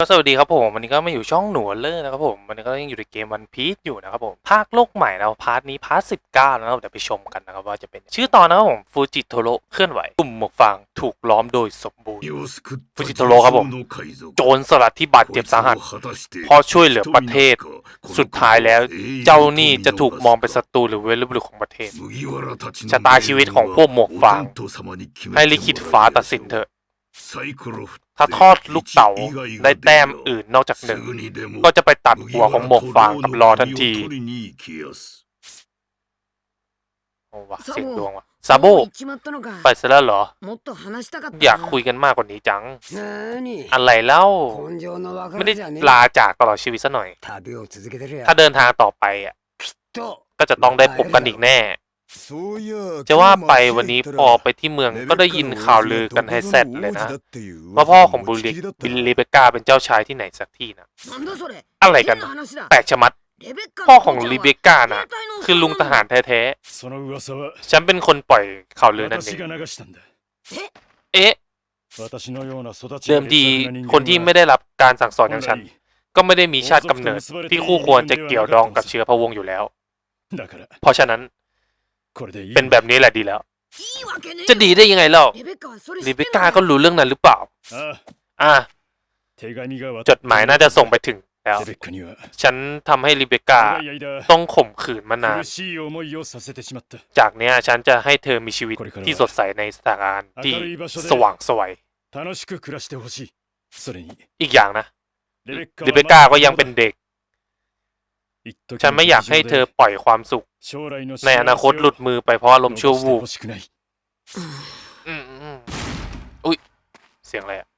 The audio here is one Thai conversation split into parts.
ก็สวัสดีครับผมวันนี้ก็มาอยู่ช่องหนัวเลอร์นะครับผมวันนี้ก็ยังอยู่ในเกมวันพีซอยู่นะครับผมภาคโลกใหม่แล้พาร์ทนี้พาร์ทสิบเก้านะครับเดี๋ยวไปชมกันนะครับว่าจะเป็นชื่อตอนนะครับผมฟูจิโตโรเคลื่อนไหวกลุ่มหมวกฟางถูกล้อมโดยสมบูรณ์ฟูจิโตโรครับผมโจรสลัดที่บาดเจ็บสาหัสพอช่วยเหลือประเทศ สุดท้ายแล้วเจ้านี่จะถูกมองเป็นศัตรูหรือเวรบุรุษของประเทศชะตาชีวิตของพวกหมวกฟางให้ลิขิตฟ้าตัดสินเถอะ ถ้าถ้าททออดดลูลูกกเต๋าเต๋าได้ได้แต้แต้มมอื่อื่นนนอกจากหหนึ่นึ่งงก็ก็จะไปตัดหัหัววขขอองงหหมมววกกฟาฟางงกักับบรรออทัทันนทีทีโอ้ว่ะเสียงดวงว่ะซาโบไปไปซะแล้วเหรอออยากกอยายคุคุยยกันมากกว่านี้จัง อะอะไรเล่า ไม่ไม่ได้ได้ลาลาจากตลอดชีวิตซะหน่อย ถ้าถ้าเดินเดินทางต่อไปอะก็ก็จะต้องได้พบกันอีกแน่ จะว่าไปวันนี้พอไปที่เมืองก็ได้ยินข่าวลือกันให้แซดเลยนะว่าพ่อของบุลิบิลเลเบกาเป็นเจ้าชายที่ไหนสักที่นะอะไรกันแปลกชะมัด พ่อของลีเบกานะคือลุงทหารแท้ๆฉันเป็นคนปล่อยข่าวลือนั่นเองเอ๊ะเดิมดีคนที่ไม่ได้รับการสั่งสอนอย่างฉัน ก็ไม่ได้มีชาติกำเนิดที่คู่ควรจะเกี่ยวดองกับเชื้อพระวงศ์อยู่แล้ว เพราะฉะนั้น เป็นแบบนี้แหละดีแล้ว จะดีได้ยังไงเล่าลิเบก้าก็รู้เรื่องนั้นหรือเปล่า อะจดหมายน่าจะส่งไปถึงแล้ว ฉันทำให้ลิเบกาต้องข่มขืนมานาน จากนี้ฉันจะให้เธอมีชีวิตที่สดใสในสถานการณ์ที่สว่างสวยอีกอย่างนะลิเบกาก็ยังเป็นเด็ก ฉันไม่อยากให้เธอปล่อยความสุข ในอนาคตหลุดมือไปเพราะอารมณ์ชั่ววูบอุ้ย เสียงอะไรอะ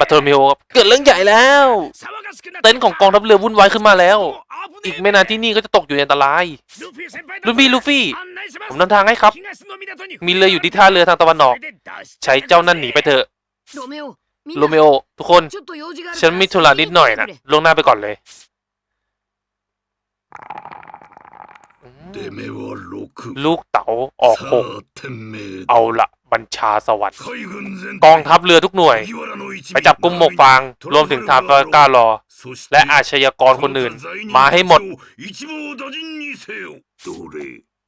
บัเทอร์มิโอเกิดเรื่องใหญ่แล้ว เต็นท์ของกองทัพเรือวุ่นวายขึ้นมาแล้ว อีกไม่นานที่นี่ก็จะตกอยู่ในอันตรายลูฟี่ลูฟี่ ผมนำทางให้ครับ มีเรืออยู่ที่ท่าเรือทางตะวันออก ใช้เจ้านั่นหนีไปเถอะ โรเมโอโรเมโอทุกคน ฉัฉันนมีมีธุธุระระนินิดดหหน่น่ออยยนะนะล่วงหน้าไปก่อนเลยอืมลูกลูกเต๋าออกหกเอาเอาละบัญชาสวรรค์กกอองงทัทัพพเรือทุกหน่วย ไปไปจัจับบกุกุมมหหมมววกกฟาฟางงรรววมมถึถึงงทาทางฟฟากาก้ารอและและอาอาชชญากรคนอื่น มามาให้ให้หหมมดดด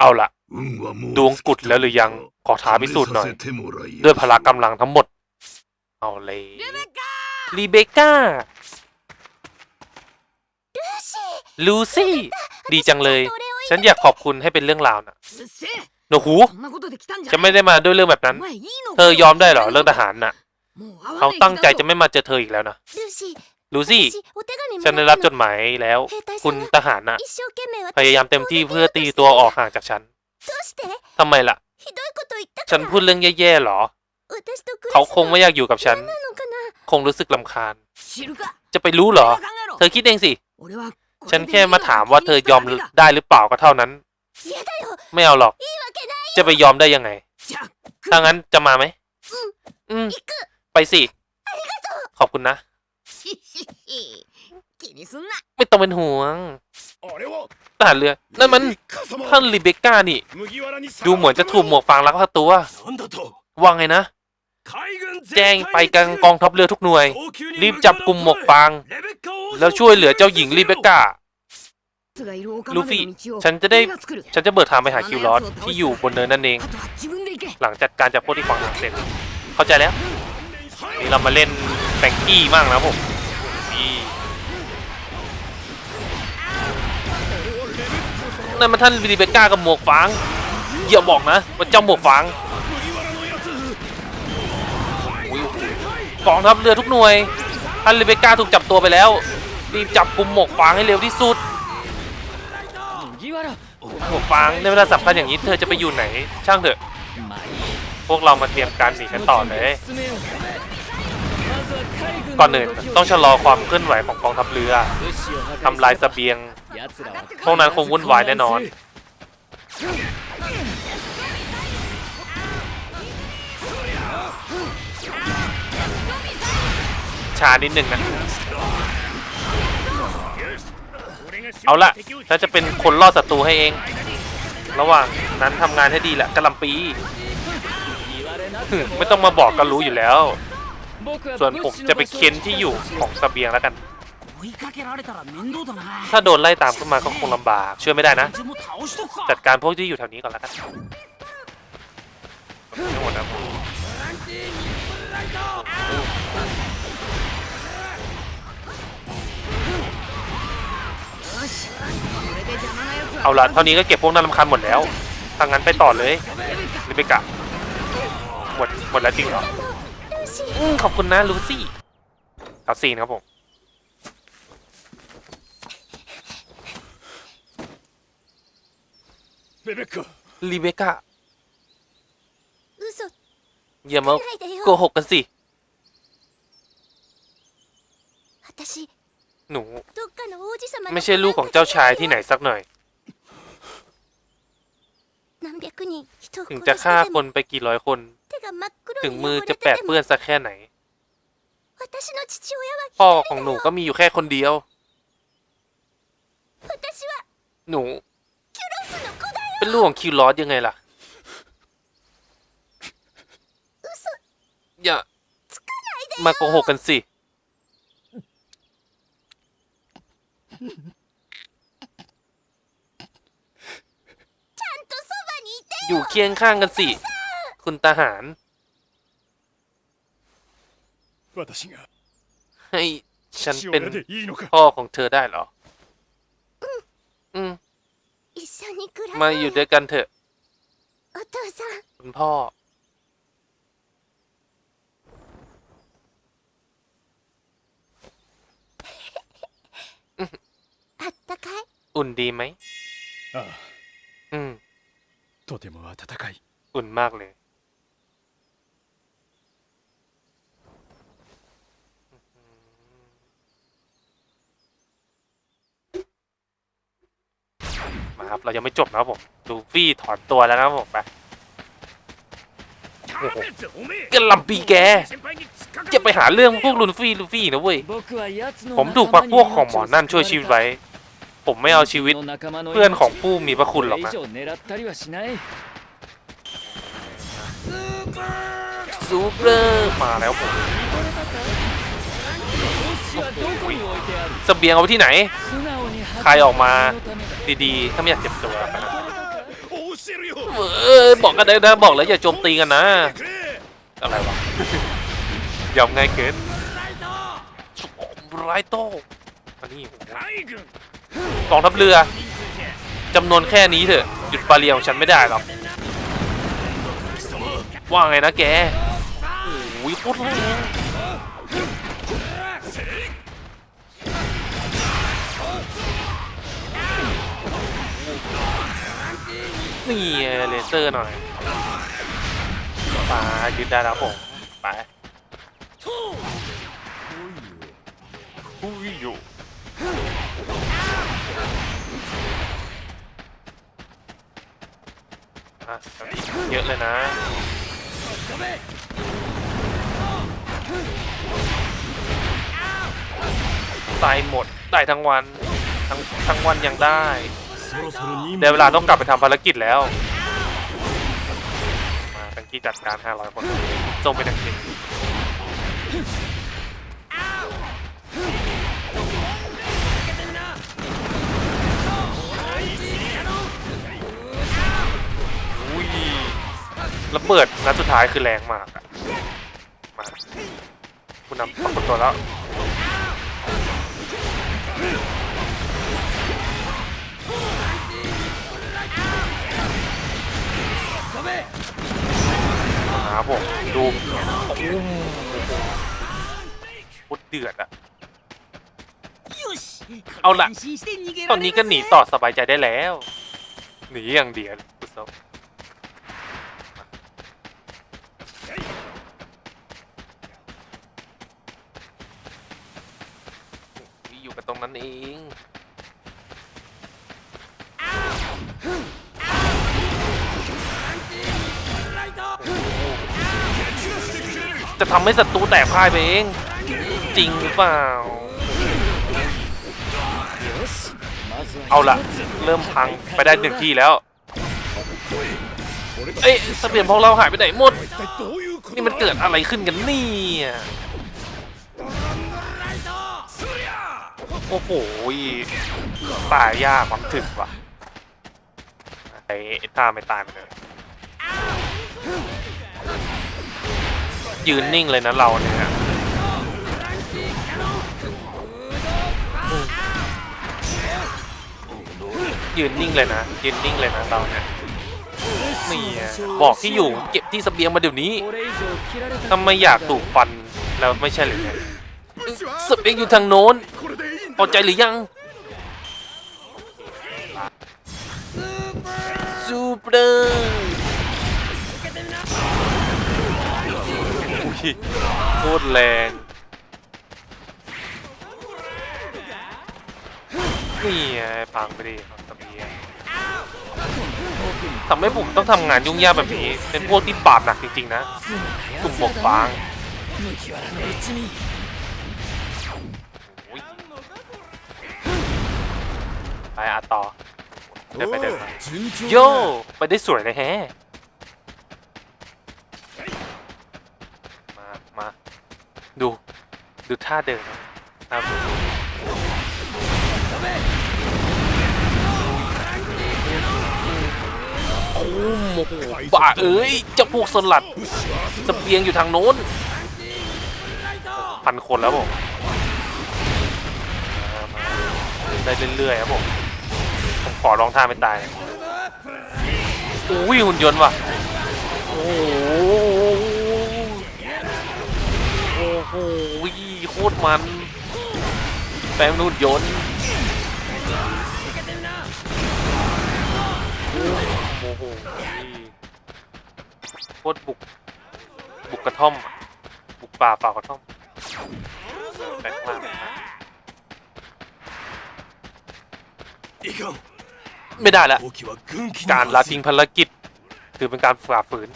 เอาละดดววงงกุกุดดแล้แล้ววหหรืรืออยัยังงขอท้าพิสูจน์หน่อย ด้ด้ววยยพพละละกำกำลังลังทั้งหมด เอาเลยลีเบก้าลูซี่ดีจังเลย ฉันอยากขอบคุณให้เป็นเรื่องราวนะหนูหูฉัจะนไม่ไม่ได้ได้มาด้วยเรื่องแบบนั้น เธเธออยยออมมได้ได้เหเหรรออเรื่เรื่อองงททหารหารน่ะ เขาเขาตั้ตั้งงใจใจจะจะไม่ไม่มาเจอเธออีกแล้วนะลูลูซี่ซี่ ฉัฉันนได้ได้รัรับบจจดดหหมายมายแล้ว คุคุณณททหาหารรน่ะน่ะ พยายายพายามมเต็เต็มมที่ที่เพื่เพื่ออตีตีตัตัววออออกกห่าห่างงจาจากกฉัฉันนทำไมล่ะ ฉัฉันนพูพูดดเรื่องแย่ๆเหรอ เขาเขาคคงงไม่ไม่อยากกอายออยู่ยู่กักับบฉัฉันนคงรู้สึกลำคาญ จะจะไปไปรู้รู้เหเหรรออเธเธออคิดเองสิ ฉัฉันนแค่แค่มามาถาถามมว่าว่าเธเธออยยออมมได้ได้หรือเปล่าก็เท่านั้น ไม่เอาหรอก จะไปยอมได้ยังไง ถ้างั้นจะมาไหม อืม ไปสิ ขอบคุณนะ ไม่ต้องเป็นห่วงทหารเรือ นั่นมันท่านลิเบก้านี่ ดูเหมือนจะถูกหมวกฟางลักพาตัวว่าไงนะ แจ้งไปกันกองทัพเรือทุกหน่วย รีบจับกลุ่มหมวกฟาง แล้วช่วยเหลือเจ้าหญิงลิเบก้าลูลูฟี่ฟี่ฉัฉันนจะจะได้ได้ฉัฉันนจะจะเบิกทางไปหาหาคิคิววลลออสสที่ที่ออยู่ยู่บบนนเนิเนินนนั่นั่นนเอเองงหลังจากการจับพวกที่ขวางทางเสร็จ เข้าใจแล้ว นี่เรามาเล่นแบงกี้มากนะผมนี่นั่นมันท่านลิเบก้ากับหมวกฟางอย่าบอกนะว่าเจ้าหมวกฟาง กองทัพเรือทุกหน่วยท่านลิเบก้าถูกจับตัวไปแล้ว รีบจับกลุ่มหมวกฟางให้เร็วที่สุดหมวกฟางในเวลาสำคัญอย่างนี้เธอจะไปอยู่ไหน ช่างเถอะ พวกเรามาเตรียมการหนีกันต่อเลย ก่อนอื่นต้องชะลอความเคลื่อนไหวของกองทัพเรือทำลายเสบียงพวกนั้นคงวุ่นวายแน่นอน ช้านิดหนึ่งนะ เอาละเราจะเป็นคนล่อศัตรูให้เอง ระหว่างนั้นทำงานให้ดีแหละกระลำปี ไม่ต้องมาบอกก็รู้อยู่แล้ว ส่วนผมจะไปเค้นที่อยู่ของสเบียงแล้วกัน ถ้าโดนไล่ตามขึ้นมาก็คงลำบาก ช่วยไม่ได้นะ จัดการพวกที่อยู่แถวนี้ก่อนแล้วกันทั้งหมดนะ เอาละเท่านี้ก็เก็บพวกนั้นลำคันหมดแล้วทางนั้นไปต่อเลยลิเบกะหมดหมดแล้วจริงเหรออืมขอบคุณนะลูซี่ขอบซีนครับผมลิเบกะลิเบกะอย่ามาโกหกกันสิ หนู ไม่ใช่ลูกของเจ้าชายที่ไหนสักหน่อย ถึงจะฆ่าคนไปกี่ร้อยคน ถึงมือจะแปดเปื้อนสักแค่ไหน พ่อของหนูก็มีอยู่แค่คนเดียว หนู เป็นลูกของคิวลอสยังไงล่ะ อย่า มาโกหกกันสิ อยู่เคียงข้างกันสิ คุณทหาร ให้ฉันเป็นพ่อของเธอได้เหรอ อืม มาอยู่ด้วยกันเถอะ คุณพ่อ อุ่นดีไหม ああ อืม とても暖かい อุ่นมากเลย มาครับ เรายังไม่จบนะครับผมลูฟี่ถอนตัวแล้วนะครับผมไปโอ้โหกระหลำปีแก จะไปหาเรื่องพวกลูฟี่ลูฟี่นะเว้ย ผมถูกพักพวกของหมอนั่นช่วยชีวิตไว้ ผมไม่เอาชีวิตเพื่อนของผู้มีพระคุณหรอกนะซูเปอร์มาแล้วผมสเบียงเอาไว้ที่ไหน ใครออกมาดีๆ ถ้าไม่อยากเจ็บตัวเออบอกกันได้นบอกแล้วอย่าโจมตีกันนะ อะไรวะยอมง่ายเกินไรโต้อันนี้ กองทัพเรือจำนวนแค่นี้เถอะหยุดบาเรียของฉันไม่ได้หรอกว่าไงนะแกโอ้ยโคตรแรงนี่เลเซอร์หน่อยปายืนได้แล้วผมไปอุ้ยอยู่ เยอะเลยนะตายหมดได้ทั้งวันทั้งทั้งวันยังได้แต่เวลาต้องกลับไปทำภารกิจแล้วมาทังกี้จัดการ 500 คนส่งไปทังกี้ ระเบิดนัดสุดท้ายคือแรงมากอะมาคุณนำปรากฏตัวแล้วหาผมดูพุดเดือดอะเอาละตอนนี้ก็หนีต่อสบายใจได้แล้ว หนีอย่างเดียวคุณโซ เองจะทำให้ศัตรูแตกพ่ายไปเอง จริงหรือเปล่า เอาละเริ่มพังไปได้หนึ่งทีแล้ว เอ้ยสเปียนของเราหายไปไหนหมด นี่มันเกิดอะไรขึ้นกันเนี่ย โอ้โหตายยากความถึกว่ะไอ้ท่าไม่ตายมัเลยยืนนิ่งเลยนะเราเนี่ยยืนนิ่งเลยนะยืนนิ่งเลยนะเราเนี่ยนี่บอกที่อยู่เก็บที่สเสบียงมาเดี๋ยวนี้ทำไมอยากถูกฟันแล้วไม่ใช่หรือไงสเบียงอยู่ทางโน้น พอใจหรือยังซูเปอร์อุ้ยโคตรแรงนี่ไงพังไปดิของเสบียงทำให้ผมต้องทำงานยุ่งยากแบบนี้ เป็นพวกที่บาปหนักจริงๆนะกลุ่มหมวกฟาง ไปอะต่อเดินไปเดินมา順調โยไปได้สวยเลยแฮะมามาดูดูท่าเดินนะครับโอ้โหบ้าเอ้ยเจะพวกสลัดสเปียงอยู่ทางโน้นพันคนแล้วผมมามาได้เรื่อยๆครับผมผม ขอร้องท่าไม่ตายอุ้ยหุ่นยนต์ว่ะ โอ้โห โอ้โหโคตรมัน แปลงนุ่นยนต์โอ้โหโคตรบุก บุกกระท่อม บุกป่าป่ากระท่อมแปลกมากอนก ไม่ได้ละการลาทิ้งภารกิจถือเป็นการฝ่าฝืน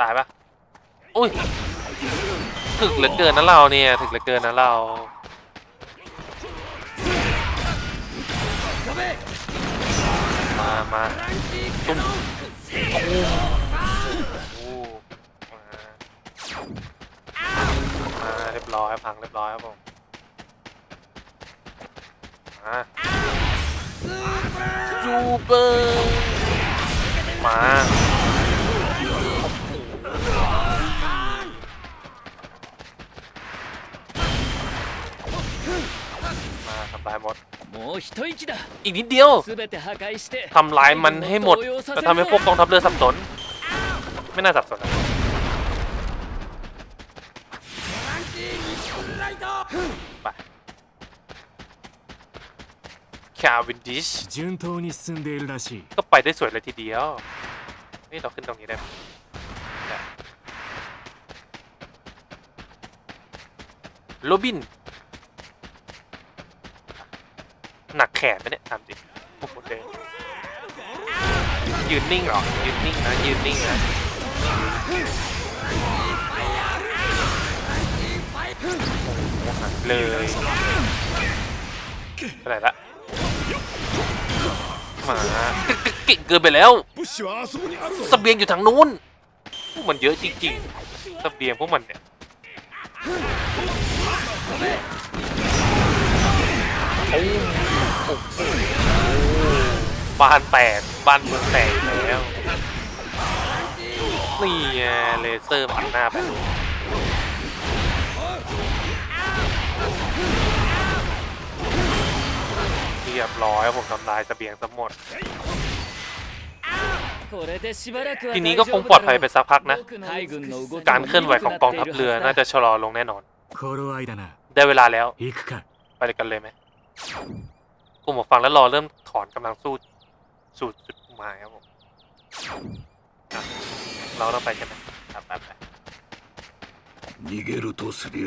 ตายปะอุ้ย ถึกเหลือเกินนะเราเนี่ย ถึกเหลือเกินนะเรามามาตุ้ม ร้อยพังเรียบร้อยครับผมมาจูเปอร์มามาทำหมดอีกนิดเดียวทำลายมันให้หมดจะทำให้พวกกองทัพเรือสับสน ไม่น่าสับสนนะ คาวินดิชก็ไปได้สวยเลยทีเดียวนี่เราขึ้นตรงนี้ได้ไหมโรบิน หนักแขนไหเนี่ยตามจริงโอ้โหเดยืนนิ่งหรอ ยืนนิ่งนะ ยืนนิ่งนะเลยไปไรนละ มาเก่งเกินไปแล้วสเบียงอยู่ทางนู้นพวกมันเยอะจริงๆสเบียงพวกมันเนี่ยบ้านแปดบ้านเมืองแตกแล้วนี่เลเซอร์มันหน้าไป รียบร้อยผมทำลายเสบียงทั้งหมด ทีนี้ก็คงปลอดภัยไปสักพักนะ การเคลื่อนไหวของกองทัพเรือน่าจะชะลอลงแน่นอน ได้เวลาแล้ว ไปกันเลยไหมกลุ่หมกฟังแล้วรอเริ่มถอนกำลังสู้สู่จุดหมายครับผมเราต้องไปใช่ไหมครับไป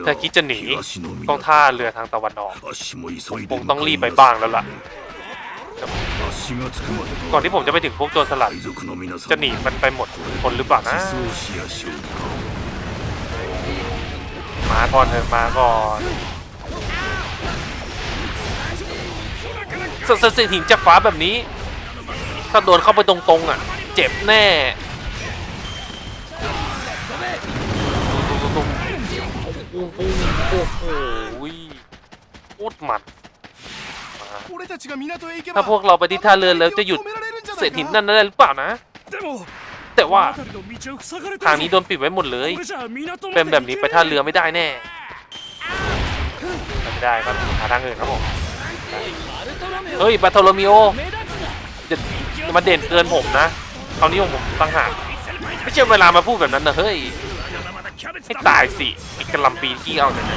ถ้าคิดจะหนีต้องท่าเรือทางตะวันออกคงต้องรีบไปบ้างแล้วล่ะก่อนที่ผมจะไปถึงพวกตัวสลัด จะหนีมันไปหมดคนหรือเปล่านะมาก่อนเถอะมาก่อนสเสถียรจะฟ้าแบบนี้ ถ้าโดนเข้าไปตรงๆอะ เจ็บแน่ ปึ้งปึ้โอ้โหโคตรหมัด ถ้าพวกเราไปที่ท่าเรือแล้วจะหยุดเศษหินนั่นได้หรือเปล่านะ แต่ว่าทางนี้โดนปิดไว้หมดเลย เป็นแบบนี้ไปท่าเรือไม่ได้แน่ไม่ได้ครับหาทางอื่นครับผมเฮ้ยปาโทโลมิโอจะมาเด่นเกินผมนะคราวนี้ของผมตั้งหากไม่ใช่เวลามาพูดแบบนั้นนะเฮ้ย ให้ตายสิไอ้กระลำปีที่เอาเนี่ยน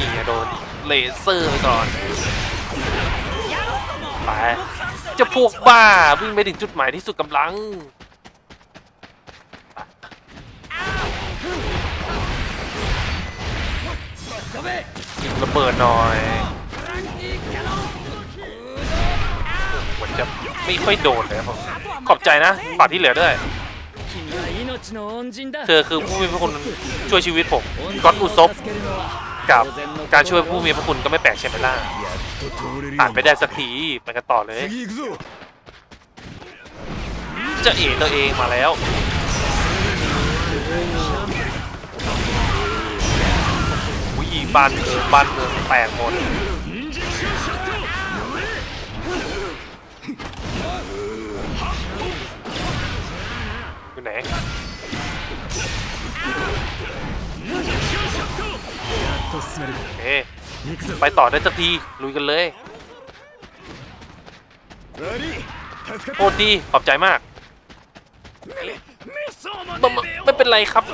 ี่โดนเลเซอร์ไปก่อน ไป จะพวกบ้า วิ่งไปถึงจุดหมายที่สุดกำลังยิงระเบิดหน่อย จะไม่ค่อยโดนเลยผมขอบใจนะบาทที่เหลือด้วย เธอคือผู้มีพระคุณช่วยชีวิตผมก้อนอุซบกับการช่วยผู้มีพระคุณก็ไม่แปลกใชมเปมล่าผ่านไปได้สักทีไปกันต่อเลยจะเอ๋ตัวเองมาแล้ววิ่งบันเมืองบันเมืองแตกหมดู่ไหนเอไปต่อได้สักทีลุยกันเลยโอ้ดีขอบใจมากไม่เป็นไรครับ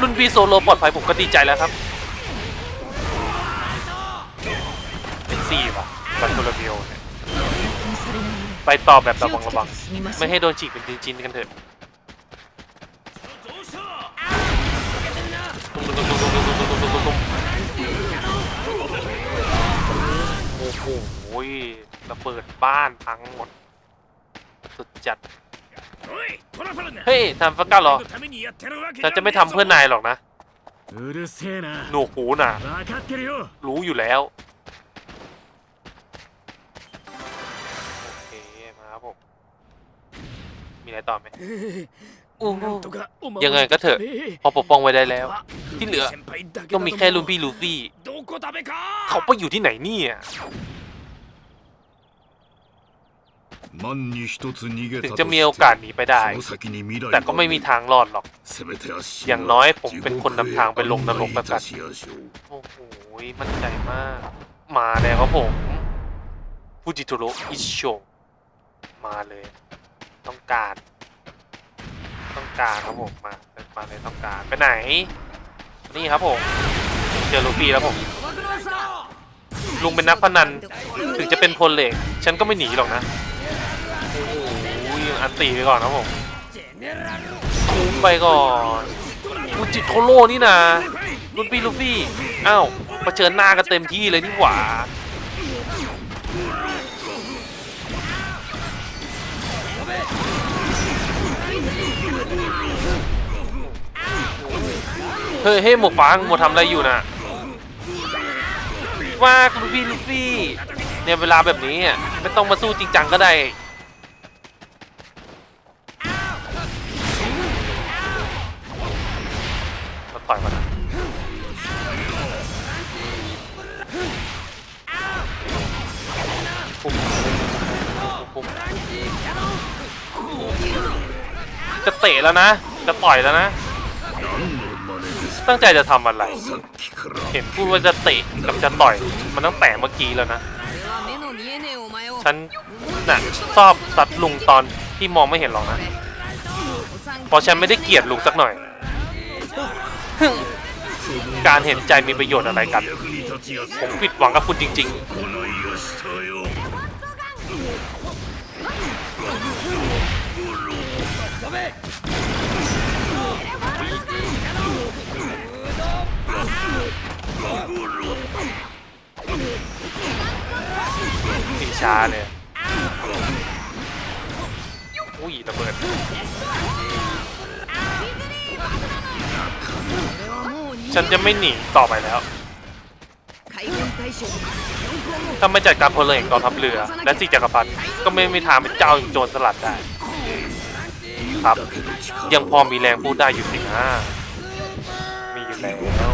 รุ่นพีโซโลปลอดภัยผมก็ดีใจแล้วครับ เป็นซี่ป่ะบันโทรเบียวไปต่อแบบระวังระวัง ไม่ให้โดนฉีกเป็นจริงนกันเถอะ โอ้โหระเบิดบ้านทั้งหมด สุดจัด เฮ้ยทำฟักก้าหรอ ฉันจะไม่ทำเพื่อนนายหรอกนะ หนูหูน่ะ รู้อยู่แล้ว โอเค มาครับผม มีอะไรต่อไหม ยังไงก็เถอะพอปกป้องไว้ได้แล้ว ที่เหลือก็มีแค่ลูพี่ลูฟี่เขาไปอยู่ที่ไหนเนี่ยถึงจะมีโอกาสหนีไปได้ แต่ก็ไม่มีทางรอดหรอก อย่างน้อยผมเป็นคนนำทางไปลงนรกแล้วกันโอ้โหมั่นใจมาก มาแล้วครับผมฟูจิโทโรอิชโชมาเลย ต้องการ ต้องการครับผมมามาเลยต้องการไปไหน นี่ครับผมเจอลูฟี่แล้วผมลุงเป็นนักพนันถึงจะเป็นพลเหล็ก ฉันก็ไม่หนีหรอกนะโอ้โหอันตีไปก่อนครับผมคุ้มไปก่อนฟูจิโทโร่นี่นะรุ่นพี่ลูฟี่อ้าวเชิญหน้ากันเต็มที่เลยนี่หว่า เฮ้ยเฮ้หมวกฟางหมวกทำอะไรอยู่น่ะว่าคุณพี่ลูฟี่เนี่ยเวลาแบบนี้ไม่ต้องมาสู้จริงจังก็ได้มาต่ยมัจะเตะแล้วนะ จะต่อยแล้วนะ ตั้งใจจะทำอะไร เห็นพูดว่าจะเตะกับจะต่อย มันตั้งแต่เมื่อกี้แล้วนะ ฉันน่ะชอบสัตว์ลุงตอนที่มองไม่เห็นหรอกนะเพราะฉันไม่ได้เกลียดลุงสักหน่อย การเห็นใจมีประโยชน์อะไรกัน ผมผิดหวังกับคุณจริง ๆ ตีช้าเลยอุ้ยระเบิดฉันจะไม่หนีต่อไปแล้วถ้าไม่จัดการพลเรือนกองทัพเรือ และสิจักรพรรดิก็ไม่มีทางเป็นเจ้าโจรสลัดได้ ครับ ยังพอมีแรงพูดได้อยู่สิฮะมีอยู่แล้ว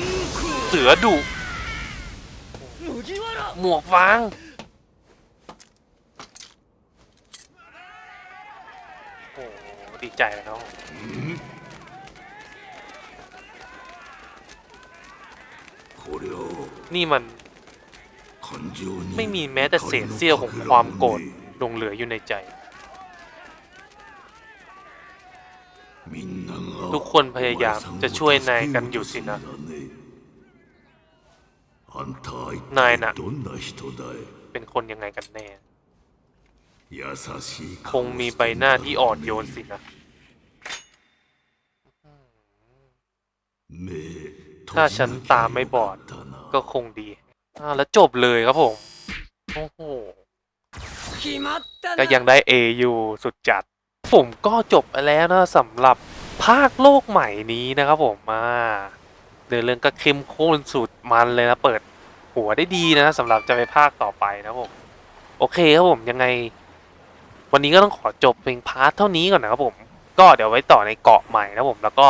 เสือดุหมวกฟางโอ้ดีใจเลยน้องนี่มัน ไม่มีแม้แต่เศษเสี้ยวของความโกรธลงเหลืออยู่ในใจ ทุกคนพยายามจะช่วยนายกันอยู่สินะ นายน่ะเป็นคนยังไงกันแน่ คงมีใบหน้าที่อ่อนโยนสินะถ้าฉันตามไม่บอด ก็คงดีอ่าแล้วจบเลยครับผม โอ้โหก็ยังได้ A อยู่สุดจัด ผมก็จบแล้วนะสำหรับภาคโลกใหม่นี้นะครับผมมาเนื้อเรื่องก็เข้มข้นสุด มันเลยนะ เปิดหัวได้ดีนะสำหรับจะไปภาคต่อไปนะผม โอเคครับผมยังไง วันนี้ก็ต้องขอจบเพลงพาร์ทเท่านี้ก่อนนะครับผม ก็เดี๋ยวไว้ต่อในเกาะใหม่นะผม แล้วก็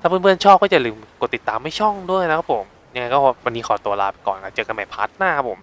ถ้าเพื่อนๆชอบก็อย่าลืมกดติดตามให้ช่องด้วยนะครับผมยังไงก็วันนี้ขอตัวลาไปก่อนนะเจอกันใหม่พาร์ทหน้าครับผม